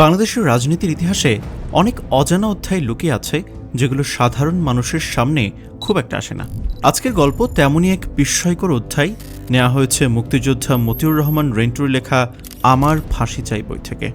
বাংলাদেশের রাজনীতির ইতিহাসে অনেক অজানা অধ্যায় লুকিয়ে আছে, যেগুলো সাধারণ মানুষের সামনে খুব একটা আসে না। আজকের গল্প তেমনই এক বিস্ময়কর অধ্যায়। নেওয়া হয়েছে মুক্তিযোদ্ধা মতিউর রহমান রেন্টুর লেখা আমার ফাঁসি চাই বই থেকে।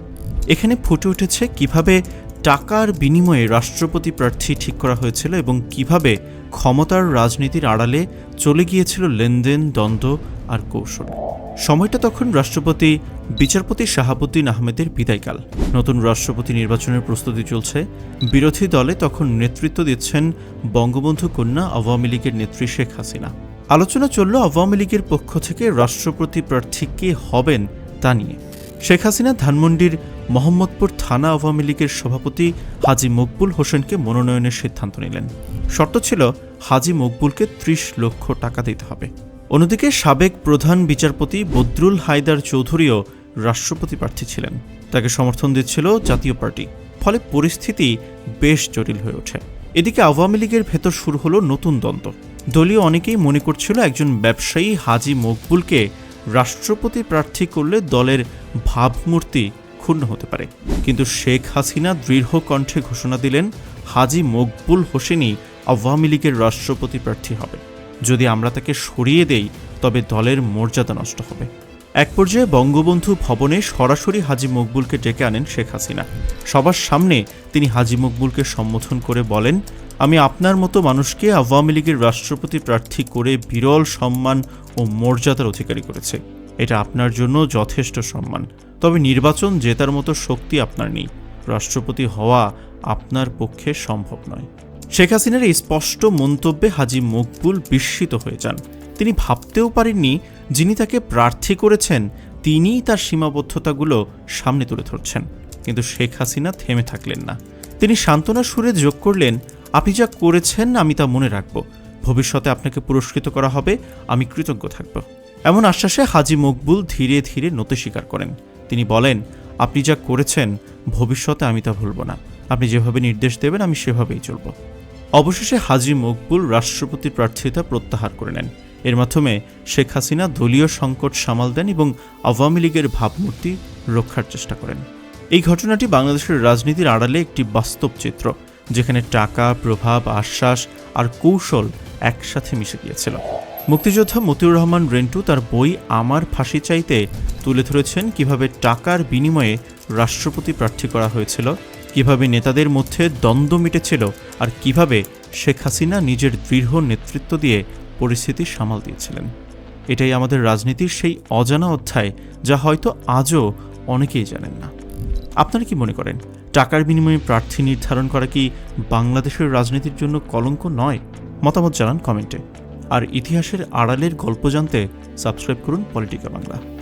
এখানে ফুটে উঠেছে কীভাবে টাকার বিনিময়ে রাষ্ট্রপতি প্রার্থী ঠিক করা হয়েছিল এবং কীভাবে ক্ষমতার রাজনীতির আড়ালে চলে গিয়েছিল লেনদেন, দ্বন্দ্ব আর কৌশল। সময়টা তখন রাষ্ট্রপতি বিচারপতি শাহাবুদ্দিন আহমেদের বিদায়কাল। নতুন রাষ্ট্রপতি নির্বাচনের প্রস্তুতি চলছে। বিরোধী দলে তখন নেতৃত্ব দিচ্ছেন বঙ্গবন্ধু কন্যা আওয়ামী লীগের নেত্রী শেখ হাসিনা। আলোচনা চলল আওয়ামী লীগের পক্ষ থেকে রাষ্ট্রপতি প্রার্থী কে হবেন তা নিয়ে। শেখ হাসিনা ধানমন্ডির মোহাম্মদপুর থানা আওয়ামী লীগের সভাপতি হাজি মকবুল হোসেনকে মনোনয়নের সিদ্ধান্ত নিলেন। শর্ত ছিল হাজি মকবুলকে ত্রিশ লক্ষ টাকা দিতে হবে। অন্যদিকে সাবেক প্রধান বিচারপতি বদরুল হায়দার চৌধুরীও রাষ্ট্রপতি প্রার্থী ছিলেন। তাকে সমর্থন দিচ্ছিল জাতীয় পার্টি। ফলে পরিস্থিতি বেশ জটিল হয়ে ওঠে। এদিকে আওয়ামী লীগের ভেতর শুরু হলো নতুন দ্বন্দ্ব। দলীয় অনেকেই মনে করছিল একজন ব্যবসায়ী হাজি মকবুলকে রাষ্ট্রপতি প্রার্থী করলে দলের ভাবমূর্তি ক্ষুণ্ণ হতে পারে। কিন্তু শেখ হাসিনা দৃঢ় কণ্ঠে ঘোষণা দিলেন, হাজি মকবুল হোসেনই আওয়ামী লীগের রাষ্ট্রপতি প্রার্থী হবে। যদি আমরা তাকে সরিয়ে দেই, তবে দলের মর্যাদা নষ্ট হবে। এক পর্যায়ে বঙ্গবন্ধু ভবনে সরাসরি হাজি মকবুলকে ডেকে আনেন শেখ হাসিনা। সবার সামনে তিনি হাজি মকবুলকে সম্বোধন করে বলেন, আমি আপনার মতো মানুষকে আওয়ামী লীগের রাষ্ট্রপতি প্রার্থী করে বিরল সম্মান ও মর্যাদার অধিকারী করেছে। এটা আপনার জন্য যথেষ্ট সম্মান। তবে নির্বাচন জেতার মতো শক্তি আপনার নেই। রাষ্ট্রপতি হওয়া আপনার পক্ষে সম্ভব নয়। শেখ হাসিনার এই স্পষ্ট মন্তব্যে হাজি মকবুল বিস্মিত হয়ে যান। তিনি ভাবতেও পারেননি যিনি তাকে প্রার্থী করেছেন, তিনিই তার সীমাবদ্ধতাগুলো সামনে তুলে ধরছেন। কিন্তু শেখ হাসিনা থেমে থাকলেন না। তিনি সান্ত্বনা সুরে যোগ করলেন, আপনি যা করেছেন, আমি তা মনে রাখব। ভবিষ্যতে আপনাকে পুরস্কৃত করা হবে, আমি কৃতজ্ঞ থাকব। এমন আশ্বাসে হাজি মকবুল ধীরে ধীরে নতে স্বীকার করেন। তিনি বলেন, আপনি যা করেছেন, ভবিষ্যতে আমি তা ভুলব না। আপনি যেভাবে নির্দেশ দেবেন, আমি সেভাবেই চলব। অবশেষে হাজি মকবুল রাষ্ট্রপতি প্রার্থিতা প্রত্যাহার করে নেন। এর মাধ্যমে শেখ হাসিনা দলীয় সংকট সামাল দেন এবং আওয়ামী লীগের ভাবমূর্তি রক্ষার চেষ্টা করেন। এই ঘটনাটি বাংলাদেশের রাজনীতির আড়ালে একটি বাস্তব চিত্র, যেখানে টাকা, প্রভাব, আশ্বাস আর কৌশল একসাথে মিশে গিয়েছিল। মুক্তিযোদ্ধা মতিউর রহমান রেন্টু তার বই আমার ফাঁসি চাইতে তুলে ধরেছেন কীভাবে টাকার বিনিময়ে রাষ্ট্রপতি প্রার্থী করা হয়েছিল কীভাবে নেতাদের মধ্যে দ্বন্দ্ব মিটেছিল আর কীভাবে শেখ হাসিনা নিজের দৃঢ় নেতৃত্ব দিয়ে পরিস্থিতি সামাল দিয়েছিলেন। এটাই আমাদের রাজনীতির সেই অজানা অধ্যায়, যা হয়তো আজও অনেকেই জানেন না। আপনারা কি মনে করেন, টাকার বিনিময়ে প্রার্থী নির্ধারণ করা কি বাংলাদেশের রাজনীতির জন্য কলঙ্ক নয়? মতামত জানান কমেন্টে। আর ইতিহাসের আড়ালের গল্প জানতে সাবস্ক্রাইব করুন পলিটিকা বাংলা।